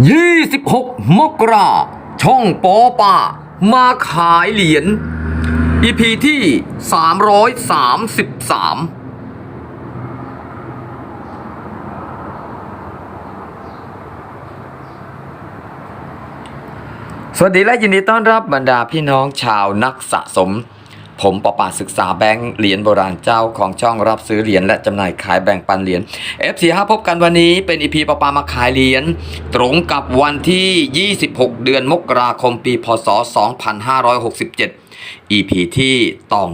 26 มกราช่องปอป่า มาขายเหรียญ EP ที่ 333สวัสดีและยินดีต้อนรับบรรดาพี่น้องชาวนักสะสม ผมประปาศึกษาแบงค์เหรียญโบราณเจ้าของช่องรับซื้อเหรียญและจำหน่ายขายแบ่งปันเหรียญ F45 พบกันวันนี้เป็นอีพีประปามาขายเหรียญตรงกับวันที่ 26 เดือนมกราคมปีพศ 2567 EP ที่ตอง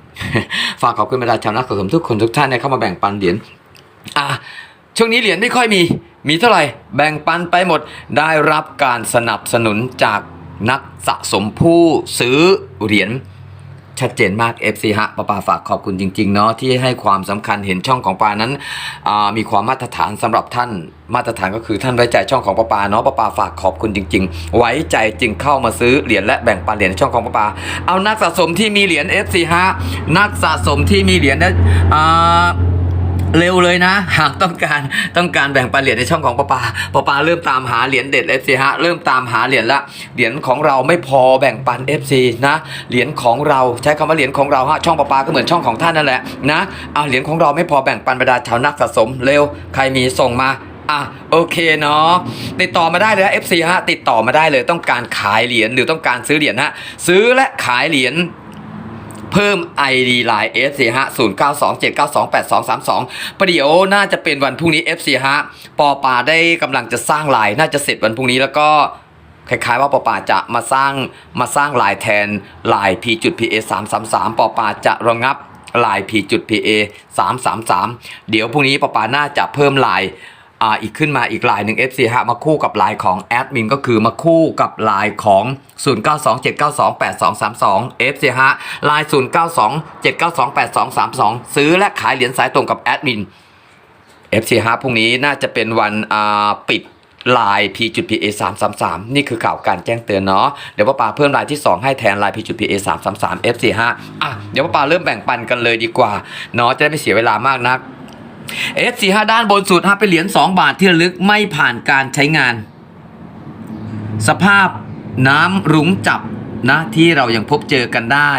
3 ฝากขอบคุณบรรดาชาวนักสะสมทุกคนทุกท่านที่เข้ามาแบ่งปันเหรียญอะช่วงนี้เหรียญไม่ค่อยมี มีเท่าไหร่แบ่งปันไปหมดได้รับการสนับสนุนจากนักสะสมผู้ซื้อเหรียญ ชัดเจนมาก FC ฮะป้าปาฝากขอบคุณจริง ๆ เนาะที่ให้ความสำคัญเห็นช่องของปานั้น มีความมาตรฐานสำหรับท่านมาตรฐานก็คือท่านไว้ใจช่องของป้าปาเนาะป้าปาฝากขอบคุณจริง ๆ ไว้ใจจึงเข้ามาซื้อเหรียญและแบ่งปันเหรียญช่องของป้าปา เอานักสะสมที่มีเหรียญ FC ฮะนักสะสมที่มีเหรียญเนี่ยอ่า เร็วเลยนะ หากต้องการต้องการแบ่งปันเหรียญในช่องของป้าปาป้าปาเริ่มตามหาเหรียญเด็ด FC ฮะเริ่มตามหาเหรียญละเหรียญของเราไม่พอแบ่งปัน FC นะเหรียญของเราใช้คำว่าเหรียญของเราฮะช่องป้าปาก็เหมือนช่องของท่านนั่นแหละนะเอาเหรียญของเราไม่พอแบ่งปันบรรดาชาวนักสะสมเร็วใครมีส่งมาอะโอเคเนาะติดต่อมาได้เลยนะ FC ฮะติดต่อมาได้เลยต้องการขายเหรียญหรือต้องการซื้อเหรียญฮะซื้อและขายเหรียญ เพิ่ม ID Line FC ฮะ0 9 2 7 9 2 8 2 3 2ประเดี๋ยวน่าจะเป็นวันพรุ่งนี้ FC ฮะปอปาได้กำลังจะสร้างไลน์น่าจะเสร็จวันพรุ่งนี้แล้วก็คล้ายๆว่าปอปาจะมาสร้างมาสร้างไลน์แทนไลน์ P.PA 3 3 3ปอปาจะระงับไลน์ P.PA 3 3 3เดี๋ยวพรุ่งนี้ปอปาน่าจะเพิ่มไลน์ อีกขึ้นมาอีกลายหนึ่ง FC ฮะมาคู่กับลายของแอดมินก็คือมาคู่กับลายของ 0927928232 FC ฮะลาย 0927928232 ซื้อและขายเหรียญสายตรงกับแอดมิน FC ฮะพรุ่งนี้น่าจะเป็นวันอ่าปิดลาย P.PA 333นี่คือข่าวการแจ้งเตือนเนาะ เดี๋ยวป้าปาเพิ่มลายที่ 2 ให้แทนลาย P.PA 333 FC ฮะอะ เดี๋ยวป้าปาเริ่มแบ่งปันกันเลยดีกว่าเนาะจะได้ไม่เสียเวลามากนัก F45 ด้านบนสุดฮะเป็นเหรียญ2บาทที่ระลึกไม่ผ่านการใช้งาน สภาพน้ำรุ้งจับนะที่เรายังพบเจอกันได้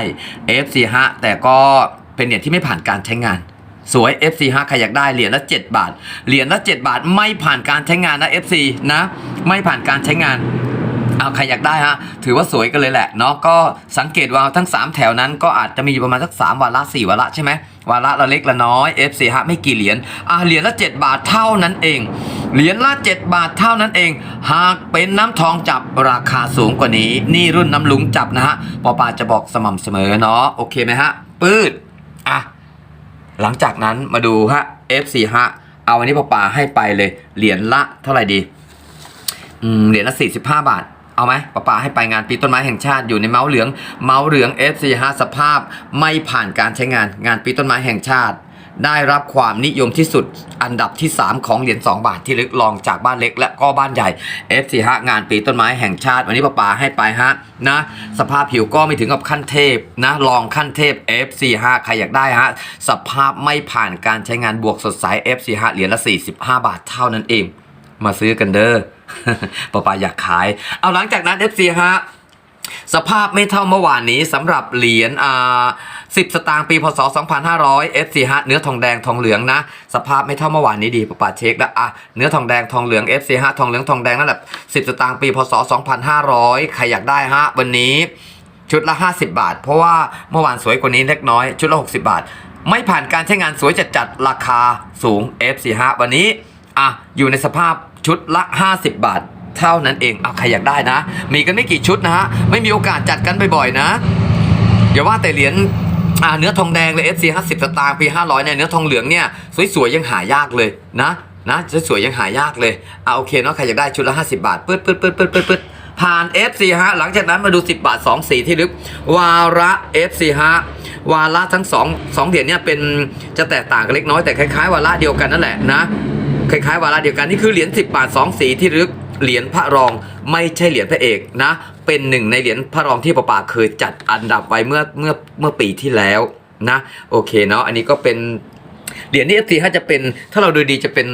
F45 แต่ก็เป็นเหรียญที่ไม่ผ่านการใช้งานสวย F45 ใครอยากได้เหรียญละ 7 บาท เหรียญละ 7 บาท ไม่ผ่านการใช้งานนะ F4 นะ ไม่ผ่านการใช้งาน เอาใครอยากได้ฮะถือว่าสวยกันเลยแหละเนาะก็สังเกตว่าทั้ง 3 แถวนั้นก็อาจจะมีประมาณสัก 3 วาระ4วาระใช่ไหมวาระละเล็กละน้อย F4 ฮะไม่กี่เหรียญอะเหรียญละ 7 บาทเท่านั้นเอง เหรียญละ 7 บาทเท่านั้นเอง หากเป็นน้ำทองจับราคาสูงกว่านี้ นี่รุ่นน้ำลุงจับนะฮะปอปาจะบอกสม่ำเสมอเนาะโอเคไหมฮะปืดอะหลังจากนั้นมาดูฮะ F4 ฮะเอาอันนี้ปอปาให้ไปเลยเหรียญละเท่าไหร่ดีอืมเหรียญละ 45 บาท เอาไหมปะปาให้ไปงานปีต้นไม้แห่งชาติอยู่ในเมาส์เหลือง เมาส์เหลือง F45 สภาพไม่ผ่านการใช้งานงานปีต้นไม้แห่งชาติ ได้รับความนิยมที่สุดอันดับที่ 3 ของเหรียญ2บาทที่ลึกรองจากบ้านเล็ก และก็บ้านใหญ่ F45 งานปีต้นไม้แห่งชาติ วันนี้ปะปาให้ไปฮะนะสภาพผิวก็ไม่ถึงกับขั้นเทพนะลองขั้นเทพ F45 ใครอยากได้ฮะสภาพไม่ผ่านการใช้งานบวกสดใส F45 เหรียญละ 45 บาทเท่านั้นเอง มาซื้อกันเด้อ ป้าปาอยากขาย เอาหลังจากนั้น FC ฮะสภาพไม่เท่าเมื่อวานนี้สำหรับเหรียญอ่า10สตางค์ปีพศ 2500 FC ฮะเนื้อทองแดงทองเหลืองนะ สภาพไม่เท่าเมื่อวานนี้ดีป้าปาเช็คแล้วอะเนื้อทองแดงทองเหลือง FC ฮะทองเหลืองทองแดงนั่นแหละ10สตางค์ปีพศ 2500 ใครอยากได้ฮะวันนี้ชุดละ 50 บาท เพราะว่าเมื่อวานสวยกว่านี้เล็กน้อย ชุดละ 60 บาท ไม่ผ่านการใช้งานสวยจัดจัดราคาสูง F45 วันนี้อะอยู่ในสภาพ ชุดละ 50 บาท เท่านั้นเองเอาใครอยากได้นะ มีกันไม่กี่ชุดนะฮะ ไม่มีโอกาสจัดกันบ่อยๆนะอย่าว่าแต่เหรียญอ่าเนื้อทองแดงเลย FC 50 สตางค์ปี 500เนี่ยเนื้อทองเหลืองเนี่ยสวยๆยังหายากเลยนะนะสวยๆยังหายากเลยเอาโอเคเนาะใครอยากได้ชุดละ 50 บาทปึ๊ดปึ๊ดปึ๊ดปึ๊ดปึ๊ดปึ๊ดผ่าน FC ฮะหลังจากนั้นมาดู 10 บาท 2 สีที่ลึก วาระ FC ฮะวาระทั้ง 2 2เหรียญเนี่ยเป็นจะแตกต่างกันเล็กน้อยแต่คล้ายๆ วาระเดียวกันนั่นแหละนะ คล้ายๆวาระเดียวกันนี่คือเหรียญ10 บาท 2 สีที่ลึกเหรียญพระรองไม่ใช่เหรียญพระเอกนะ เป็นหนึ่งในเหรียญพระรองที่ประปาเคยจัดอันดับไว้เมื่อเมื่อเมื่อปีที่แล้วนะโอเคเนาะอันนี้ก็เป็นเหรียญนี้เอฟซีถ้าจะเป็นถ้าเราดูดีจะเป็น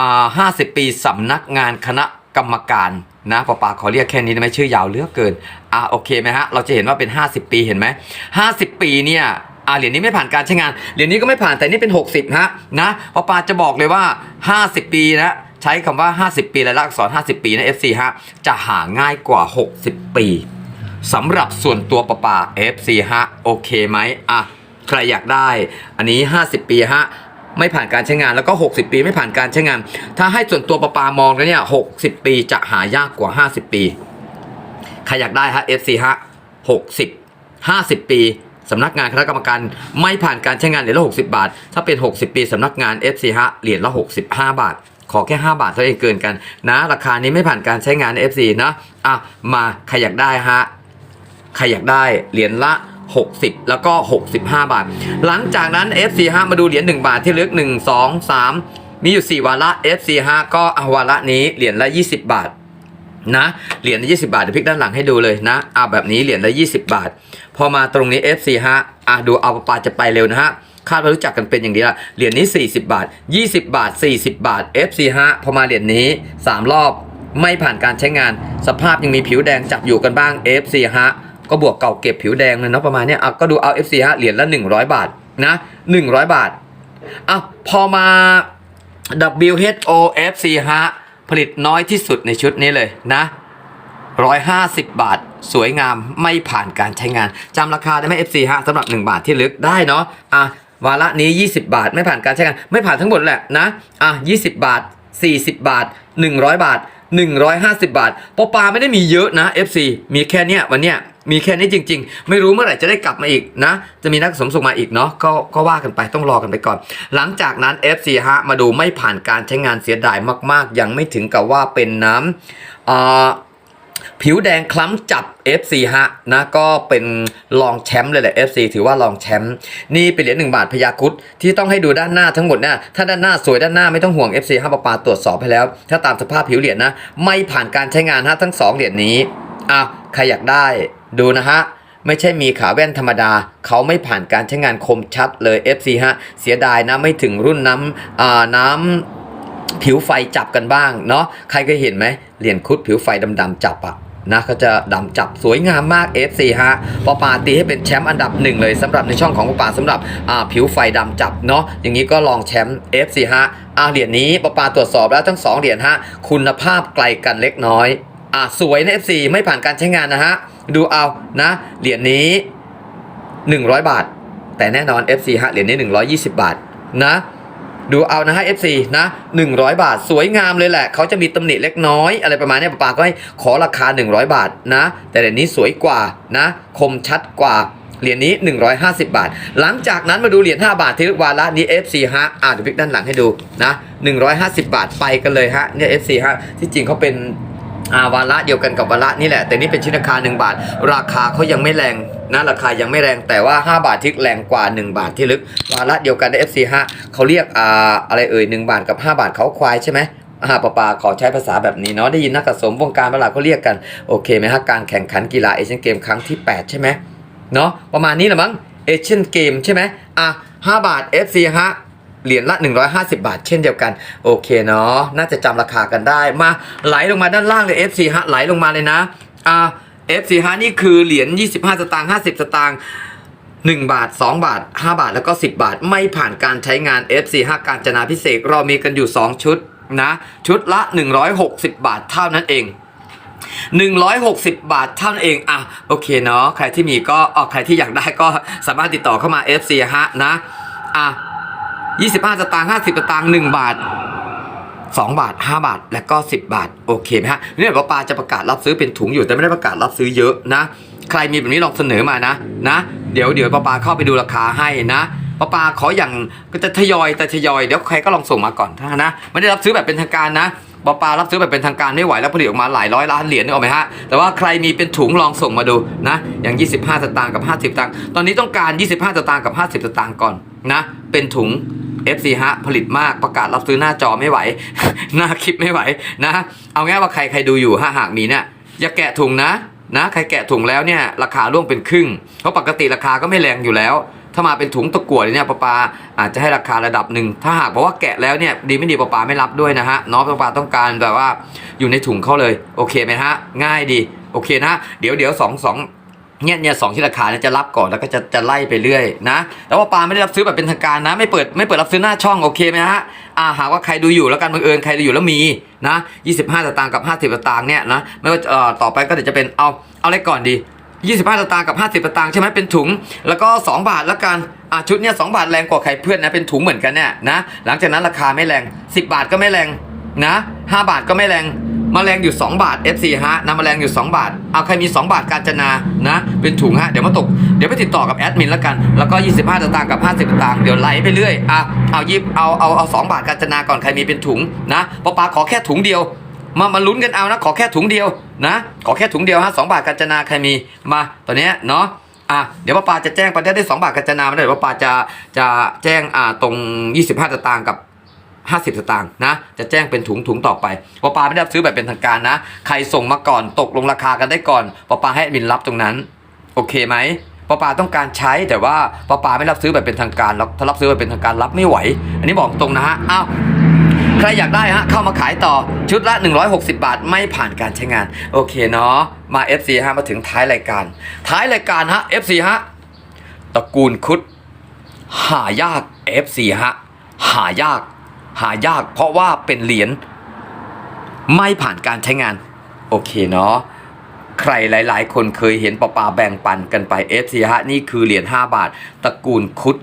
อ่าห้าสิบปีสำนักงานคณะกรรมการนะปาปาขอเรียกแค่นี้ได้ไหมชื่อยาวเลือกเกินอะโอเคไหมฮะเราจะเห็นว่าเป็น 50 ปีเห็นไหม50 ปีเนี่ย อะเหรียญนี้ไม่ผ่านการใช้งาน เหรียญนี้ก็ไม่ผ่านแต่นี่เป็น 60ฮะนะปาปาจะบอกเลยว่า 50 ปีนะใช้คำว่า 50 ปีและลักษร 50 ปีนะ FC ฮะจะหาง่ายกว่า 60 ปีสำหรับส่วนตัวปาปา FC ฮะโอเคไหมอะใครอยากได้ อันนี้ 50 ปีฮะไม่ผ่านการใช้งานแล้วก็ 60 ปีไม่ผ่านการใช้งาน ถ้าให้ส่วนตัวประปามองแล้วเนี่ย 60 ปีจะหายากกว่า 50 ปี ใครอยากได้ฮะ FC ฮะ 60 50 ปี สำนักงานคณะกรรมการไม่ผ่านการใช้งานเหรียญละ 60 บาท ถ้าเป็น 60 ปีสำนักงาน FC ฮะเหรียญละ 65 บาท ขอแค่ 5 บาทเท่าเองเกินกัน นะ ราคานี้ไม่ผ่านการใช้งาน FC นะอะมาใครอยากได้ฮะใครอยากได้เหรียญละ 60 แล้วก็ 65 บาท หลังจากนั้น FC5 มาดูเหรียญ1บาทที่เหลึก1 2 3 มีอยู่ 4 วาระ FC5 ก็อวาระนี้เหรียญละ 20 บาทนะเหรียญละ20 บาทเดี๋ยวพลิกด้านหลังให้ดูเลยนะเอาแบบนี้เหรียญละ 20 บาท พอมาตรงนี้ FC5 อะดูเอาปาจะไปเร็วนะฮะคาดว่ารู้จักกันเป็นอย่างนี้ละเหรียญนี้ 40 บาท 20 บาท 40 บาท FC5 พอมาเหรียญนี้ 3 รอบไม่ผ่านการใช้งาน สภาพยังมีผิวแดงจับอยู่กันบ้าง FC5 ก็บวกเก่าเก็บผิวแดงเลยเนาะประมาณเนี้ยอะก็ดูเอา FC ฮะเหรียญละ 100 บาทนะ100 บาทอะพอมา WHOFC ฮะผลิตน้อยที่สุดในชุดนี้เลยนะ 150 บาท สวยงามไม่ผ่านการใช้งานจำราคาได้ไหม FC ฮะสำหรับ 1 บาทที่ลึกได้เนาะอะวาระนี้ 20 บาท ไม่ผ่านการใช้งาน ไม่ผ่านทั้งหมดแหละนะอะ20 บาท 40 บาท 100 บาท 150 บาทปอปาไม่ได้มีเยอะนะ FC มีแค่เนี้ยวันเนี้ยมีแค่นี้จริง ๆ ไม่รู้เมื่อไหร่จะได้กลับมาอีกนะ จะมีนักสมส่งมาอีกเนาะก็ก็ว่ากันไปต้องรอกันไปก่อน หลังจากนั้น FC ฮะมาดูไม่ผ่านการใช้งานเสียดายมาก ๆ ยังไม่ถึงกับว่าเป็นน้ำอ่า ผิวแดงคล้ำจับ FC ฮะนะก็เป็นรองแชมป์เลยแหละ FC ถือว่ารองแชมป์นี่เป็นเหรียญหนึ่งบาทพยาครุดที่ต้องให้ดูด้านหน้าทั้งหมดนะถ้าด้านหน้าสวยด้านหน้าไม่ต้องห่วง FC ห้าปปาตรวจสอบให้แล้ว ถ้าตามสภาพผิวเหรียญนะ ไม่ผ่านการใช้งานฮะทั้งสองเหรียญนี้อะใครอยากได้ดูนะฮะไม่ใช่มีขาแว่นธรรมดา เขาไม่ผ่านการใช้งานคมชัดเลย FC ฮะเสียดายนะไม่ถึงรุ่นน้ำอ่าน้ำ ผิวไฟจับกันบ้างเนาะใครเคยเห็นไหมเหรียญครุดผิวไฟดำๆจับอะนะก็จะดำจับสวยงามมาก FC ฮะปอปาตีให้เป็นแชมป์อันดับหนึ่งเลยสำหรับในช่องของปอปาสำหรับผิวไฟดำจับเนาะอย่างนี้ก็ลองแชมป์ FC ฮะอาเหรียญนี้ปอปาตรวจสอบแล้วทั้งสองเหรียญฮะคุณภาพไกลกันเล็กน้อยอ่าสวยนะ FC ไม่ผ่านการใช้งานนะฮะดูเอานะเหรียญนี้ 100 บาท แต่แน่นอน FC ฮะเหรียญนี้ 120 บาทนะ ดูเอานะฮะ FC นะ100 บาท สวยงามเลยแหละ เขาจะมีตำหนิเล็กน้อยอะไรประมาณนี้ป้าก็ให้ขอราคา 100 บาทนะ แต่เหรียญนี้สวยกว่านะ คมชัดกว่าเหรียญนี้ 150 บาท หลังจากนั้นมาดูเหรียญ5บาทที่วาระนี้ FC ฮะอ่าเดี๋ยวพลิกด้านหลังให้ดูนะ 150 บาทไปกันเลยฮะเนี่ย FC ฮะที่จริงเขาเป็น วาระเดียวกันกับวาระนี่แหละ แต่นี่เป็นชิ้นราคา 1 บาท ราคาเขายังไม่แรงนะราคายังไม่แรงแต่ว่า 5 บาทที่แรงกว่า 1 บาทที่ลึก วาระเดียวกันใน FC ฮะเขาเรียกอ่าอะไรเอ่ย1บาทกับ 5 บาทเขาควายใช่ไหมอ่าปาปาขอใช้ภาษาแบบนี้เนาะได้ยินนักสะสมวงการเวลาเขาเรียกกันโอเคไหมฮะการแข่งขันกีฬาเอเชียนเกมครั้งที่ 8 ใช่ไหมเนาะประมาณนี้แหละมั้งเอเชียนเกมใช่ไหมอะ5บาท FC ฮะ เหรียญละ 150 บาท เช่นเดียวกัน โอเคเนาะน่าจะจำราคากันได้มาไหลลงมาด้านล่างเลย FC ฮะไหลลงมาเลยนะอะ FC ฮะนี่คือเหรียญ25 สตางค์50 สตางค์1 บาท 2 บาท 5 บาทแล้วก็ 10 บาท ไม่ผ่านการใช้งาน FC 5การจนาพิเศษเรามีกันอยู่ 2 ชุดนะ ชุดละ 160 บาทเท่านั้นเอง 160 บาทเท่านั้นเองอะโอเคเนาะใครที่มีก็อ๋อใครที่อยากได้ก็สามารถติดต่อเข้ามา FC ฮะนะอะ 25สตางค์50สตางค์1บาท 2 บาท 5 บาท และก็ 10 บาท โอเคไหมฮะเนี่ยป้าปาจะประกาศรับซื้อเป็นถุงอยู่แต่ไม่ได้ประกาศรับซื้อเยอะนะ ใครมีแบบนี้ลองเสนอมานะนะ เดี๋ยวเดี๋ยวป้าปาเข้าไปดูราคาให้นะป้าปาขออย่างก็จะทยอยแต่ทยอยเดี๋ยวใครก็ลองส่งมาก่อนถ้านะไม่ได้รับซื้อแบบเป็นทางการนะป้าปารับซื้อแบบเป็นทางการไม่ไหวแล้วผลิตออกมาหลายร้อยล้านเหรียญนึกออกไหมฮะแต่ว่าใครมีเป็นถุงลองส่งมาดูนะ อย่าง 25สตางค์กับ 50สตางค์ตอนนี้ต้องการ 25สตางค์กับ 50สตางค์ก่อนนะ เป็นถุง FC ฮะ ผลิตมากประกาศรับซื้อหน้าจอไม่ไหว หน้าคลิปไม่ไหวนะ เอาง่ายว่าใครใครดูอยู่ถ้าหากมีเนี่ยอย่าแกะถุงนะนะใครแกะถุงแล้วเนี่ยราคาร่วงเป็นครึ่ง เพราะปกติราคาก็ไม่แรงอยู่แล้ว ถ้ามาเป็นถุงตะกั่วเนี่ยป้าปาอาจจะให้ราคาระดับหนึ่งถ้าหากบอกว่าแกะแล้วเนี่ยดีไม่ดีป้าปาไม่รับด้วยนะฮะน้องป้าปาต้องการแบบว่าอยู่ในถุงเขาเลยโอเคไหมฮะง่ายดีโอเคนะ เดี๋ยวเดี๋ยวสองสอง เนี่ยเนี่ยสองที่ราคาเนี่ยจะรับก่อนแล้วก็จะจะไล่ไปเรื่อยนะแต่ว่าปลาไม่ได้รับซื้อแบบเป็นทางการนะ ไม่เปิดไม่เปิดรับซื้อหน้าช่องโอเคไหมฮะอ่าหากว่าใครดูอยู่แล้วกันบังเอิญใครดูอยู่แล้วมีนะ25สตางค์กับ50สตางค์เนี่ยนะไม่ว่าเอ่อต่อไปก็เดี๋ยวจะเป็นเอาเอาอะไรก่อนดี25สตางค์กับ50สตางค์ใช่ไหมเป็นถุง แล้วก็2บาทแล้วกันอะชุดเนี่ย2บาทแรงกว่าใครเพื่อนนะเป็นถุงเหมือนกันเนี่ยนะหลังจากนั้นราคาไม่แรง10บาทก็ไม่แรงนะ5บาทก็ไม่แรง มาแรงอยู่ 2 บาท FC ฮะนำมาแรงอยู่ 2 บาท เอาใครมี 2 บาทการจนานะ เป็นถุงฮะ เดี๋ยวมาตก เดี๋ยวไปติดต่อกับแอดมินแล้วกัน แล้วก็ 25สตางค์กับ 50สตางค์เดี๋ยวไล่ไปเรื่อยอะเอายิบเอาเอาเอา2บาทการจนาก่อนใครมีเป็นถุงนะปอปาขอแค่ถุงเดียว มามาลุ้นกันเอานะ ขอแค่ถุงเดียวนะ ขอแค่ถุงเดียวฮะสองบาทการจนาใครมีมาตอนเนี้ยเนาะอะเดี๋ยวป้าปาจะแจ้งไปได้ได้สองบาทกัจนาไม่ได้เดี๋ยวป้าปาจะจะแจ้งอ่าตรง 25สตางค์กับ 50 สตางค์นะ จะแจ้งเป็นถุงถุงต่อไปปอปาไม่ได้ซื้อแบบเป็นทางการนะ ใครส่งมาก่อนตกลงราคากันได้ก่อนปอปาให้มินรับตรงนั้น โอเคไหมปอปาต้องการใช้แต่ว่าปอปาไม่รับซื้อแบบเป็นทางการแล้วถ้ารับซื้อแบบเป็นทางการรับไม่ไหว อันนี้บอกตรงนะฮะอ้าวใครอยากได้ฮะเข้ามาขายต่อชุดละ 160 บาท ไม่ผ่านการใช้งาน โอเคเนาะมา FC ฮะมาถึงท้ายรายการ ท้ายรายการฮะ FC ฮะตระกูลคุดหายาก FC ฮะหายาก หายากเพราะว่าเป็นเหรียญไม่ผ่านการใช้งาน โอเคเนาะใครหลาย ๆ คนเคยเห็นปะปาแบ่งปันกันไป FC ฮะนี่คือเหรียญ5บาทตระกูลคุด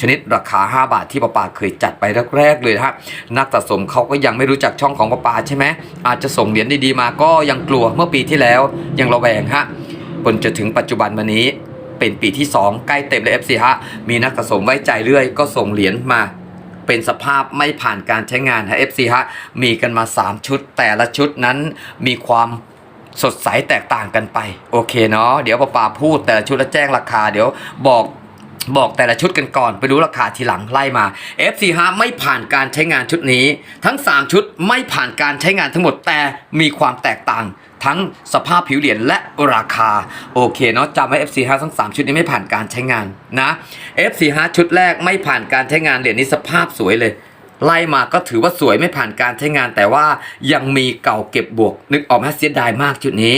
ชนิดราคา 5 บาทที่ป้าปาเคยจัดไปแรกๆเลยนะฮะนักสะสมเขาก็ยังไม่รู้จักช่องของป้าปาใช่ไหมอาจจะส่งเหรียญดีๆมาก็ยังกลัวเมื่อปีที่แล้วยังระแวงฮะจนจะถึงปัจจุบันวันนี้เป็นปีที่ 2 ใกล้เต็มเลย FC ฮะมีนักสะสมไว้ใจเรื่อยก็ส่งเหรียญมา เป็นสภาพไม่ผ่านการใช้งานฮะ FC ฮะมีกันมา 3 ชุด แต่ละชุดนั้นมีความสดใสแตกต่างกันไป โอเคเนาะเดี๋ยวป้าปาพูดแต่ละชุดแล้วแจ้งราคา เดี๋ยวบอกบอกแต่ละชุดกันก่อนไปดูราคาทีหลังไล่มา FC ฮะไม่ผ่านการใช้งานชุดนี้ ทั้ง 3 ชุดไม่ผ่านการใช้งานทั้งหมดแต่มีความแตกต่าง ทั้งสภาพผิวเหรียญและราคา โอเคเนาะจำไว้ FC ฮะทั้ง 3 ชุดนี้ไม่ผ่านการใช้งานนะ FC ฮะชุดแรกไม่ผ่านการใช้งานเหรียญนี้สภาพสวยเลย ไล่มาก็ถือว่าสวยไม่ผ่านการใช้งาน แต่ว่ายังมีเก่าเก็บบวก นึกออกไหมเสียดายมากชุดนี้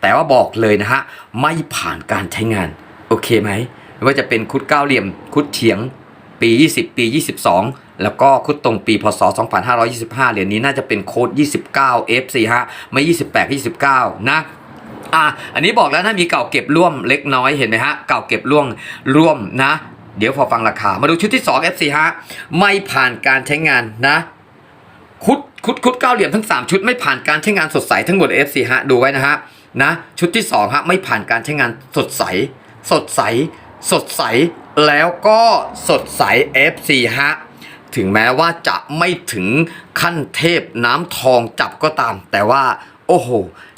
แต่ว่าบอกเลยนะฮะไม่ผ่านการใช้งาน โอเคไหมไม่ว่าจะเป็นคุดเก้าเหลี่ยมคุดเฉียงปี 20 ปี 22 แล้วก็คุดตรงปีพศ 2525 เหรียญนี้น่าจะเป็นโค้ด 29 F4 ฮะ ไม่ 28 29 นะอะอันนี้บอกแล้วนะมีเก่าเก็บร่วมเล็กน้อยเห็นไหมฮะ เก่าเก็บร่วมร่วมนะ เดี๋ยวพอฟังราคา มาดูชุดที่ 2 F4 ฮะ ไม่ผ่านการใช้งานนะ คุดคุดคุดเก้าเหลี่ยมทั้ง 3 ชุดไม่ผ่านการใช้งานสดใสทั้งหมด F4 ฮะ ดูไว้นะฮะ นะ ชุดที่2ฮะไม่ผ่านการใช้งานสดใส สดใส สดใส แล้วก็สดใส F4 ฮะ ถึงแม้ว่าจะไม่ถึงขั้นเทพน้ำทองจับก็ตาม แต่ว่า โอ้โห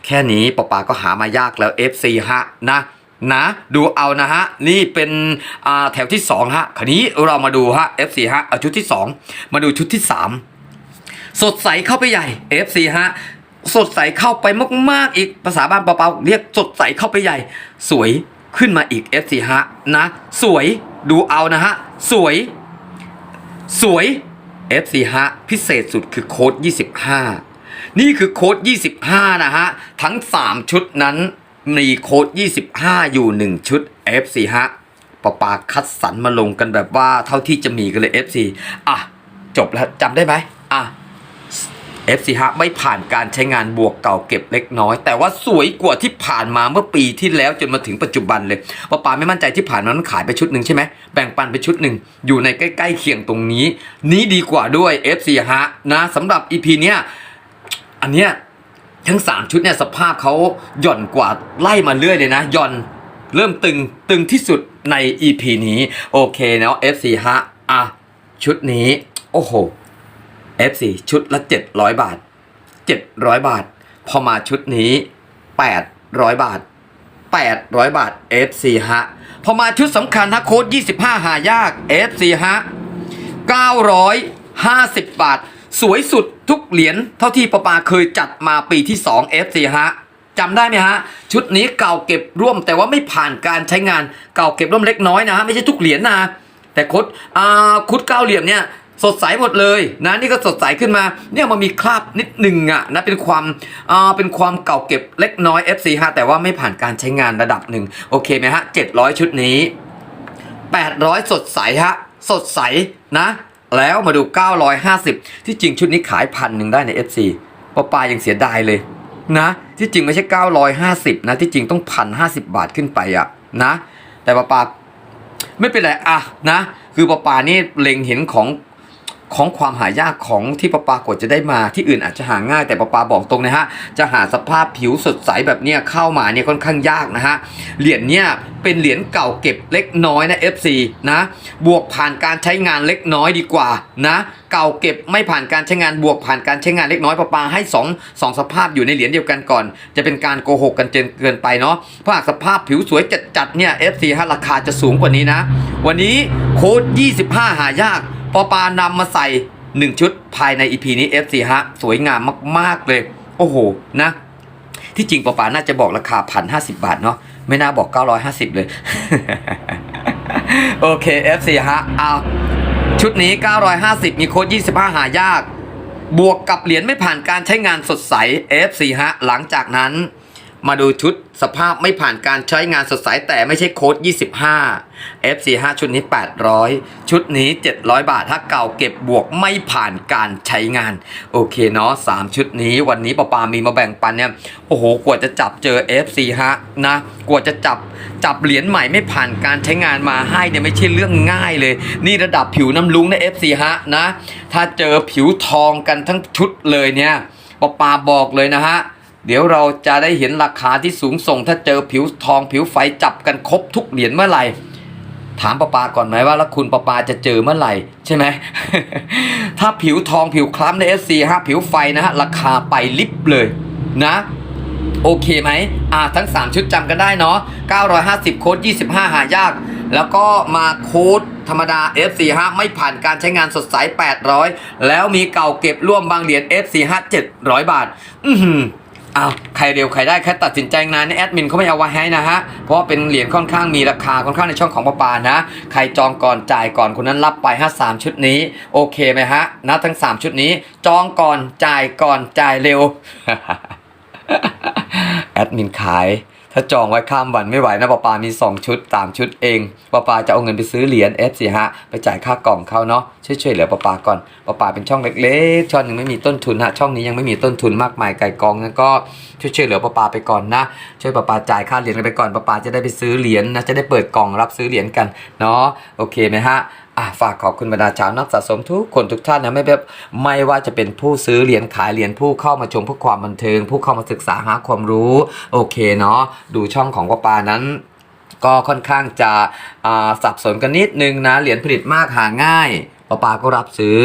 แค่นี้ปะปาก็หามายากแล้ว F4 ฮะนะนะดูเอานะฮะ นี่เป็นแถวที่ 2 ฮะ คราวนี้เรามาดูฮะ F4 ฮะเอาชุดที่ 2 มาดูชุดที่ 3 สดใสเข้าไปใหญ่ FC ฮะ สดใสเข้าไปมาก ๆ อีกภาษาบ้านเปาๆเรียกสดใสเข้าไปใหญ่ สวยขึ้นมาอีก FC ฮะนะ สวยดูเอานะฮะ สวย สวย FC ฮะพิเศษสุดคือโค้ด 25 นี่คือโค้ด 25 นะฮะ ทั้ง 3 ชุดนั้นมีโค้ด 25 อยู่ 1 ชุด FC ฮะปะปาคัดสรรมาลงกันแบบว่าเท่าที่จะมีกันเลย FC อะ จบแล้วจำได้ไหมอะ FC ฮะไม่ผ่านการใช้งานบวกเก่าเก็บเล็กน้อย แต่ว่าสวยกว่าที่ผ่านมาเมื่อปีที่แล้วจนมาถึงปัจจุบันเลยป้าปาไม่มั่นใจที่ผ่านมามันขายไปชุดหนึ่งใช่ไหมแบ่งปันไปชุดหนึ่งอยู่ในใกล้ๆเคียงตรงนี้ นี้ดีกว่าด้วย FC ฮะนะสำหรับ EP เนี้ยอันเนี้ยทั้ง 3 ชุดเนี่ยสภาพเขาหย่อนกว่าไล่มาเรื่อยเลยนะหย่อนเริ่มตึงตึงที่สุดใน EP นี้ โอเคเนาะ FC ฮะอะชุดนี้ โอ้โห F4 ชุดละ 700 บาท 700 บาท พอมาชุดนี้ 800 บาท 800 บาท F4 ฮะ พอมาชุดสำคัญฮะโค้ด25 หายาก F4 ฮะ 950 บาท สวยสุดทุกเหรียญเท่าที่ปะปาเคยจัดมาปีที่ 2 F4 ฮะจำได้ไหมฮะ ชุดนี้เก่าเก็บร่วม แต่ว่าไม่ผ่านการใช้งานเก่าเก็บร่วมเล็กน้อยนะฮะไม่ใช่ทุกเหรียญนะ แต่คดอ่าคุดเก้าเหลี่ยมเนี่ย สดใสหมดเลยนะนี่ก็สดใสขึ้นมาเนี่ยมันมีคราบนิดหนึ่งอะนะเป็นความอ่าเป็นความเก่าเก็บเล็กน้อย FC ฮะแต่ว่าไม่ผ่านการใช้งานระดับหนึ่งโอเคไหมฮะ700 ชุดนี้ 800 สดใสฮะสดใสนะ แล้วมาดู 950 ที่จริงชุดนี้ขายพันหนึ่งได้ใน FC ป้าปายังเสียดายเลยนะที่จริงไม่ใช่ 950 นะที่จริงต้องพันห้าสิบาทขึ้นไปอะนะแต่ป้าปาไม่เป็นไรอะนะคือป้าปานี่เล็งเห็นของ ของความหายากของที่ป้าปากดจะได้มาที่อื่นอาจจะหาง่ายแต่ป้าปาบอกตรงนะฮะจะหาสภาพผิวสดใสแบบเนี้ยเข้ามาเนี่ยค่อนข้างยากนะฮะเหรียญเนี่ยเป็นเหรียญเก่าเก็บเล็กน้อยนะ FC นะบวกผ่านการใช้งานเล็กน้อยดีกว่านะเก่าเก็บไม่ผ่านการใช้งานบวกผ่านการใช้งานเล็กน้อยป้าปาให้สองสองสภาพอยู่ในเหรียญเดียวกันก่อน จะเป็นการโกหกกันเกินเกินไปเนาะเพราะหากสภาพผิวสวยจัดๆเนี่ย FC ฮะราคาจะสูงกว่านี้นะ วันนี้โค้ด25 หายาก ปอปานำมาใส่ 1 ชุดภายใน EP นี้ FC ฮะ สวยงามมาก ๆ เลย โอ้โห นะ ที่จริงปอปาน่าจะบอกราคาพันห้าสิบาทเนาะไม่น่าบอก 950 เลย โอเค FC ฮะเอาชุดนี้ 950 มีโค้ด 25 หายาก บวกกับเหรียญไม่ผ่านการใช้งานสดใส FC ฮะ หลังจากนั้น มาดูชุดสภาพไม่ผ่านการใช้งานสดใสแต่ไม่ใช่โค้ด 25 FC 5ชุดนี้ 800 ชุดนี้ 700 บาท ถ้าเก่าเก็บบวกไม่ผ่านการใช้งาน โอเคเนาะ3ชุดนี้วันนี้ปอปามีมาแบ่งปันเนี่ย โอ้โห กว่าจะจับเจอ FC ฮะนะ กว่าจะจับจับเหรียญใหม่ไม่ผ่านการใช้งานมาให้เนี่ยไม่ใช่เรื่องง่ายเลย นี่ระดับผิวน้ำลุงนะ FC ฮะนะ ถ้าเจอผิวทองกันทั้งชุดเลยเนี่ยปอปาบอกเลยนะฮะ เดี๋ยวเราจะได้เห็นราคาที่สูงส่ง ถ้าเจอผิวทองผิวไฟจับกันครบทุกเหรียญเมื่อไหร่ ถามประปาก่อนไหมว่าแล้วคุณประปาจะเจอเมื่อไหร่ ใช่ไหม ถ้าผิวทองผิวคล้ำใน SC ฮะผิวไฟนะฮะราคาไปลิบเลยนะ โอเคไหมอ่าทั้ง 3 ชุดจำกันได้เนาะ950 โค้ด 25 หายาก แล้วก็มาโค้ดธรรมดา F45 ไม่ผ่านการใช้งานสดใส 800 แล้วมีเก่าเก็บร่วมบางเหรียญ F45 700 บาท อือหือ อ้าวใครเร็วใครได้แค่ตัดสินใจงานนี่แอดมินเขาไม่เอาไว้ให้นะฮะ เพราะเป็นเหรียญค่อนข้างมีราคาค่อนข้างในช่องของปาปานะ ใครจองก่อนจ่ายก่อนคนนั้นรับไปฮะ3ชุดนี้ โอเคไหมฮะนะทั้ง 3 ชุดนี้ จองก่อนจ่ายก่อนจ่ายเร็ว แอดมินขาย ถ้าจองไว้ข้ามวันไม่ไหวนะปาปามี 2 ชุด 3 ชุดเองปาปาจะเอาเงินไปซื้อเหรียญ F สิฮะไปจ่ายค่ากล่องเขาเนาะช่วยช่วยเหลือปาปาก่อนปาปาเป็นช่องเล็กๆ ช่องยังไม่มีต้นทุนฮะช่องนี้ยังไม่มีต้นทุนมากมายไก่กองงั้นก็ช่วยช่วยเหลือปาปาไปก่อนนะ ช่วยปาปาจ่ายค่าเหรียญกันไปก่อนปาปาจะได้ไปซื้อเหรียญนะจะได้เปิดกล่องรับซื้อเหรียญกันเนาะโอเคไหมฮะ อะฝากขอบคุณบรรดาชาวนักสะสมทุกคนทุกท่านนะไม่แบบไม่ว่าจะเป็นผู้ซื้อเหรียญขายเหรียญผู้เข้ามาชมเพื่อความบันเทิง ผู้เข้ามาศึกษาหาความรู้ โอเคเนาะดูช่องของปาปานั้นก็ค่อนข้างจะอ่าสับสนกันนิดนึงนะ เหรียญผลิตมากหาง่าย ปาปาก็รับซื้อ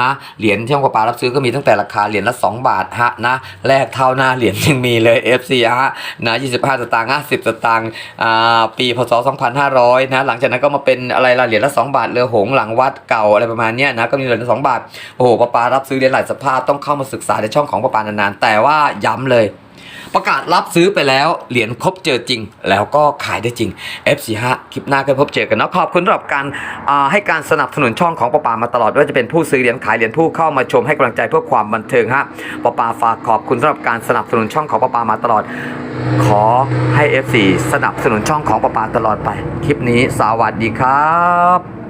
นะเหรียญที่ช่องปาปารับซื้อก็มีตั้งแต่ราคาเหรียญละ 2 บาทฮะนะแลกเท่าหน้าเหรียญยังมีเลย FC ฮะนะ25 สตางค์50 สตางค์อ่าปีพศ 2500 นะหลังจากนั้นก็มาเป็นอะไรละเหรียญละ 2 บาทเรือหงหลังวัดเก่าอะไรประมาณเนี้ยนะก็มีเหรียญละ2บาทโอ้โหปาปารับซื้อเหรียญหลายสภาพต้องเข้ามาศึกษาในช่องของปาปานานๆแต่ว่าย้ำเลย ประกาศรับซื้อไปแล้วเหรียญครบเจอจริง แล้วก็ขายได้จริง F45 คลิปหน้าก็พบเจอกันนะขอบคุณสำหรับการให้การสนับสนุนช่องของปปามาตลอดว่าจะเป็นผู้ซื้อเหรียญขายเหรียญผู้เข้ามาชมให้กำลังใจเพื่อความบันเทิงฮะปปาฝากขอบคุณสำหรับการสนับสนุนช่องของปปามาตลอด ขอให้ F4 สนับสนุนช่องของปปาตลอดไป คลิปนี้สวัสดีครับ